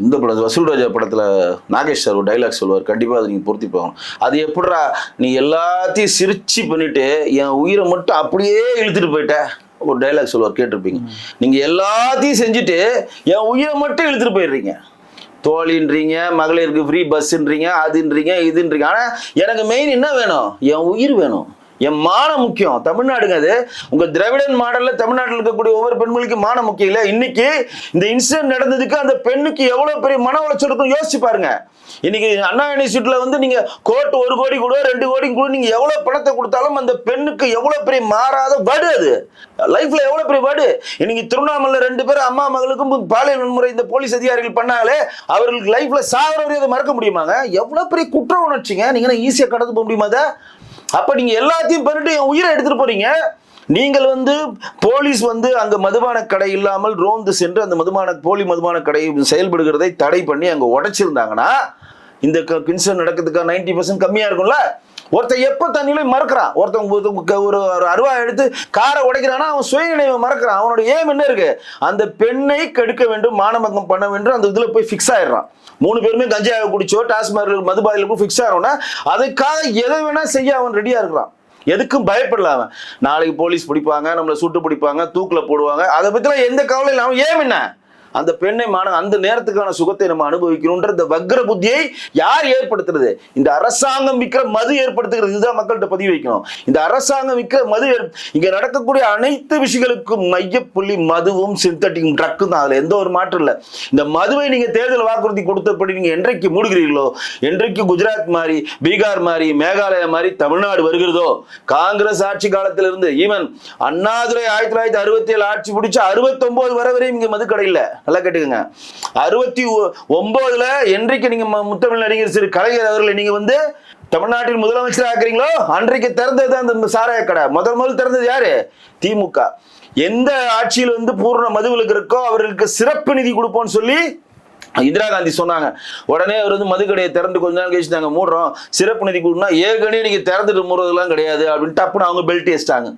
இந்த படம் வசூல் ராஜா படத்தில் நாகேஷ் சார் ஒரு டைலாக் சொல்லுவார். கண்டிப்பாக அதை நீங்கள் பொருத்தி போகணும் அது எப்படிடா நீ எல்லாத்தையும் சிரிச்சு பண்ணிட்டு என் உயிரை மட்டும் அப்படியே இழுத்துட்டு போயிட்ட? ஒரு டைலாக் சொல்லுவார் கேட்டிருப்பீங்க. நீங்கள் எல்லாத்தையும் செஞ்சுட்டு என் உயிரை மட்டும் இழுத்துட்டு போயிடுறீங்க. தோழின்றீங்க மகளிருக்கு ஃப்ரீ பஸ்ன்றீங்க அதுன்றீங்க இதுன்றீங்க. ஆனால் எனக்கு மெயின் என்ன வேணும்? என் உயிர் வேணும். என் மானம் முக்கியம். தமிழ்நாடுங்க அது. உங்க திராவிடன் மாடல்ல தமிழ்நாட்டில் இருக்கக்கூடிய ஒவ்வொரு பெண்களுக்கும் மானம் முக்கியம் இல்லை இன்னைக்கு இந்த இன்சிடென்ட் நடந்ததுக்கு அந்த பெண்ணுக்கு எவ்வளவு பெரிய மன உளைச்சல் இருக்கும் யோசிச்சு பாருங்க. இன்னைக்கு அண்ணா யூனிவர்சிட்டியில வந்து நீங்க கோர்ட் ஒரு கோடி கூட ரெண்டு கோடி கூட நீங்க எவ்வளவு பணத்தை கொடுத்தாலும் அந்த பெண்ணுக்கு எவ்வளவு பெரிய மாறாத வடு அது. லைஃப்ல எவ்வளவு பெரிய வடு. இன்னைக்கு திருவண்ணாமலை ரெண்டு பேரும் அம்மா மகளுக்கும் பாலியல் வன்முறை இந்த போலீஸ் அதிகாரிகள் பண்ணாலே அவர்களுக்கு லைஃப்ல சாகிற வரையும் அதை மறக்க முடியுமாங்க? எவ்வளவு பெரிய குற்ற உணர்ச்சிங்க. நீங்க ஈஸியா கடந்து போக முடியுமா அதை? அப்ப நீங்க எல்லாத்தையும் பண்ணிட்டு என் உயிரை எடுத்துட்டு போறீங்க. நீங்கள் வந்து போலீஸ் வந்து அங்க மதுபான கடை இல்லாமல் ரோந்து சென்று அந்த மதுபான போலி மதுபான கடை செயல்படுகிறதை தடை பண்ணி அங்க உடைச்சிருந்தாங்கன்னா இந்த கின்சன் நடக்கிறதுக்கு நைன்டி பர்சன்ட் கம்மியா இருக்கும்ல? ஒருத்தன் எப்ப தண்ணியில மறக்கிறான்? ஒருத்தன் ஒரு ஒரு அருவா எடுத்து காரை உடைக்கிறானா அவன் சுயநினைவை மறக்கிறான். அவனோட ஏம் என்ன இருக்கு? அந்த பெண்ணை கெடுக்க வேண்டும் மானபங்கம் பண்ண வேண்டும் அந்த இதுல போய் ஃபிக்ஸ் ஆயிடுறான். மூணு பேருமே கஞ்சாவை குடிச்சோ டாஸ்மாக் மதுபாயிலுக்கும் ஃபிக்ஸ் ஆகிறோன்னா அதுக்காக எதை வேணா செய்ய அவன் ரெடியா இருக்கிறான். எதுக்கும் பயப்படல அவன். நாளைக்கு போலீஸ் பிடிப்பாங்க நம்மளை சுட்டு பிடிப்பாங்க தூக்கில் போடுவாங்க. அதை பற்றிலாம் எந்த கவலையும் அவன் ஏன் என்ன? அந்த பெண்ணை மான அந்த நேரத்துக்கான சுகத்தை நம்ம அனுபவிக்கணும்ன்ற இந்த வக்ர புத்தியை யார் ஏற்படுத்துறது? இந்த அரசாங்கம் விற்கிற மது ஏற்படுத்துகிறது. இதுதான் மக்கள்கிட்ட பதிவு வைக்கணும். இந்த அரசாங்கம் விற்கிற மது இங்க நடக்கக்கூடிய அனைத்து விஷயங்களுக்கும் மையப்புள்ளி மதுவும் சிந்தட்டிக்கும் ட்ரக்கும் தான். அதுல எந்த ஒரு மாற்றம் இல்லை. இந்த மதுவை நீங்க தேர்தல் வாக்குறுதி கொடுத்தபடி நீங்க என்றைக்கு மூடுகிறீர்களோ என்றைக்கு குஜராத் மாதிரி பீகார் மாதிரி மேகாலயா மாதிரி தமிழ்நாடு வருகிறதோ காங்கிரஸ் ஆட்சி காலத்திலிருந்து ஈவன் அண்ணாதுரை ஆயிரத்தி தொள்ளாயிரத்தி அறுபத்தி ஏழு ஆட்சி பிடிச்ச அறுபத்தொன்பது வரை வரையும் இங்க மது கடையில் நல்லா கேட்டுக்கங்க. அறுபத்தி ஒ- ஒன்பதுல என்றைக்கு நீங்க ம- முத்தமிழ் நடிகர் சிறு கலைஞர் அவர்களை நீங்க வந்து தமிழ்நாட்டின் முதலமைச்சர் ஆக்குறீங்களோ அன்றைக்கு திறந்தது தான் அந்த சாராய கடை. முதல் முதல் திறந்தது யாரு? திமுக. எந்த ஆட்சியில் வந்து பூர்ண மதுவிலக்கு இருக்கோ அவர்களுக்கு சிறப்பு நிதி கொடுப்போம்னு சொல்லி இந்திரா காந்தி சொன்னாங்க. உடனே அவர் வந்து மதுக்கடையை திறந்து கொஞ்ச நாள் கழிச்சு நாங்கள் மூடுறோம். சிறப்பு நிதி கொடுனா ஏற்கனவே நீங்க திறந்துட்டு மூடுறதுலாம் கிடையாது அப்படின்னு டப்புன்னு அவங்க பெல்ட் வச்சிட்டாங்க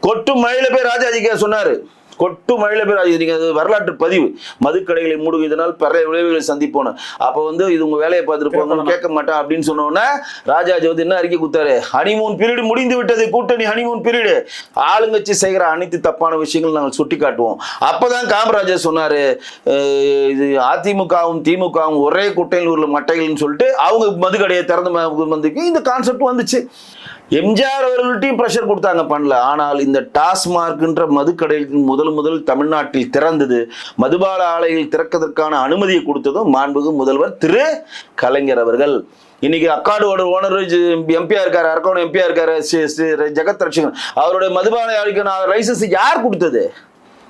கொட்டு மழையில போய் ராஜாஜிக்கா சொன்னாரு. கொட்டு மழையில பேர் நீங்க வரலாற்று பதிவு. மதுக்கடைகளை மூடுங்க இதனால் பல விளைவுகளை சந்திப்போம் அப்போ வந்து இது உங்க வேலையை பார்த்துட்டு போங்க கேட்க மாட்டான் அப்படின்னு சொன்ன உடனே ராஜாஜி வந்து என்ன அறிக்கை கொடுத்தாரு? ஹனிமூன் பீரியட் முடிந்து விட்டது கூட்டணி ஹனிமூன் பீரியடு ஆளுங்கட்சி செய்கிற அனைத்து தப்பான விஷயங்கள் நாங்கள் சுட்டி காட்டுவோம் அப்பதான் காமராஜர் சொன்னாரு இது அதிமுகவும் திமுகவும் ஒரே குட்டையில் உள்ள மட்டைகள்னு சொல்லிட்டு அவங்க மதுக்கடையை திறந்து வந்துக்கு இந்த கான்செப்ட் வந்துச்சு. எம்ஜிஆர் அவர்கள்ட்டையும் ப்ரெஷர் கொடுத்தாங்க பண்ணல. ஆனால் இந்த டாஸ்மார்க்ன்ற மதுக்கடைகள் முதல் முதல் தமிழ்நாட்டில் திறந்தது. மதுபால ஆலைகள் திறக்கதற்கான அனுமதியை கொடுத்ததும் மாண்புகு முதல்வர் திரு. கலைஞர் அவர்கள். இன்னைக்கு அக்காடோட ஓனர் எம்பியா இருக்காரு அரக்கோணம் எம்பியா இருக்காரு ஜெகத் ரட்சகன். அவருடைய மதுபான ஆலைக்கான லைசன்ஸ் யார் கொடுத்தது?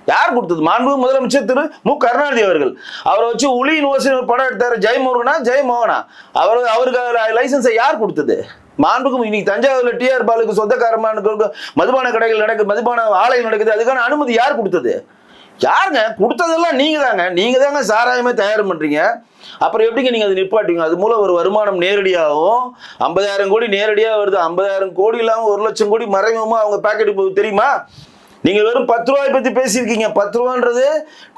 யார் கொடுத்தது? மாண்பு முதலமைச்சர் திரு. மு. கருணாநிதி அவர்கள். அவரை வச்சு உளி யூனிவர்சிட்டி ஒரு படம் எடுத்தாரு ஜெய் மோகனா அவர் அவருக்கு லைசன்ஸை யார் கொடுத்தது? மாண்புக்கும் இன்னைக்கு தஞ்சாவூர்ல டிஆர் பாலுக்கு சொந்தக்காரமான மதுபான கடைகள் நடக்குது மதுபான ஆலைகள் நடக்குது அதுக்கான அனுமதி யார் கொடுத்தது? யாருங்க? கொடுத்ததெல்லாம் நீங்க தாங்க நீங்க தாங்க சாராயமே தயார் பண்றீங்க. அப்புறம் எப்படிங்க நீங்க அதை நிப்பாட்டுவீங்க? அது மூலம் ஒரு வருமானம் நேரடியாகவும் ஐம்பதாயிரம் கோடி நேரடியாக வருது. ஐம்பதாயிரம் கோடி இல்லாமல் ஒரு லட்சம் கோடி மறைமுகமாக அவங்க பேக்கெட் தெரியுமா? நீங்கள் வெறும் பத்து ரூபாய் பற்றி பேசியிருக்கீங்க. பத்து ரூபான்றது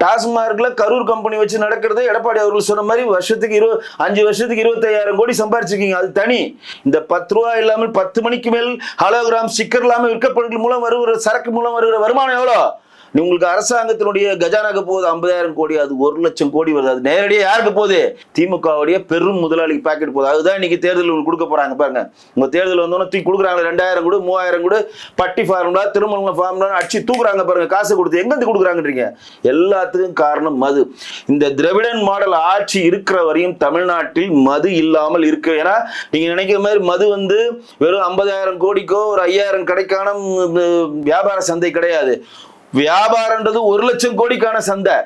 டாஸ்மார்க்கில் கரூர் கம்பெனி வச்சு நடக்கிறது எடப்பாடி அவர்கள் சொன்ன மாதிரி வருஷத்துக்கு இரு அஞ்சு வருஷத்துக்கு இருபத்தையாயிரம் கோடி சம்பாரிச்சிருக்கீங்க. அது தனி. இந்த பத்து ரூபாய் இல்லாமல் பத்து மணிக்கு மேல் ஹலோகிராம் ஸ்டிக்கர் இல்லாமல் விற்கப்படுறது மூலம் வருகிற சரக்கு மூலம் வருகிற வருமானம் எவ்வளோ? உங்களுக்கு அரசாங்கத்தினுடைய கஜானாக்கு போகுது ஐம்பதாயிரம் கோடி அது ஒரு லட்சம் கோடி வருது. அது நேரடியாக யாருக்கு போகுது? திமுகவுடைய பெரும் முதலாளிக்கு பாக்கெட் போகுது. அதுதான் இன்னைக்கு தேர்தல் உங்களுக்கு கொடுக்க போறாங்க. பாருங்க. உங்க தேர்தல் வந்தோன்னே தூக்கி கொடுக்குறாங்க ரெண்டாயிரம் கூட மூவாயிரம் கூட பட்டி ஃபார்முலா திருமணம் ஃபார்முலா அடிச்சு தூக்குறாங்க பாருங்க. காசு கொடுத்து எங்கேருந்து கொடுக்குறாங்கன்றீங்க? எல்லாத்துக்கும் காரணம் மது. இந்த திரவிடன் மாடல் ஆட்சி இருக்கிற வரையும் தமிழ்நாட்டில் மது இல்லாமல் இருக்கு. ஏன்னா நீங்க நினைக்கிற மாதிரி மது வந்து வெறும் ஐம்பதாயிரம் கோடிக்கோ ஒரு ஐயாயிரம் கடைக்கான வியாபார சந்தை கிடையாது. வியாபாரம்ன்றது ஒரு லட்சம் கோடிக்கான சந்தை.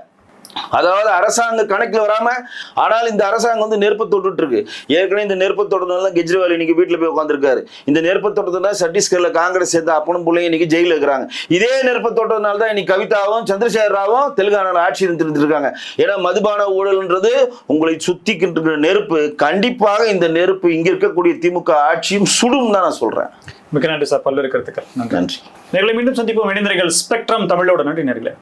அதாவது அரசாங்க கணக்கில் வராம ஆனால் இந்த அரசாங்கம் வந்து நெருப்பை தொட்டுட்டு இருக்கு ஏற்கனவே இந்த நெருப்பை தொட்டதுனால கெஜ்ரிவால் இன்னைக்கு வீட்டில் போய் உட்காந்துருக்காரு இந்த நெருப்பை தொட்டதுனால சத்தீஸ்கர்ல காங்கிரஸ் சேர்ந்த அப்பனும் பிள்ளைங்க இன்னைக்கு ஜெயிலில் இருக்கிறாங்க. இதே நெருப்பை தொட்டதுனால தான் இன்னைக்கு கவிதாவும் சந்திரசேகர் ராவும் தெலுங்கானாவில் ஆட்சி இருந்துட்டு இருக்காங்க ஏன்னா மதுபான ஊழல்ன்றது உங்களை சுத்திக்கின்ற நெருப்பு. கண்டிப்பாக இந்த நெருப்பு இங்க இருக்கக்கூடிய திமுக ஆட்சியும் சுடும் தான் நான் சொல்றேன். மிக்க நன்றி சார். பல்வேறு கருத்துக்கள். நன்றி. நன்றி. நேர்களை மீண்டும் சந்திப்போம். இணைந்தர்கள் ஸ்பெக்ட்ரம் தமிழோட. நன்றி நேர்களே.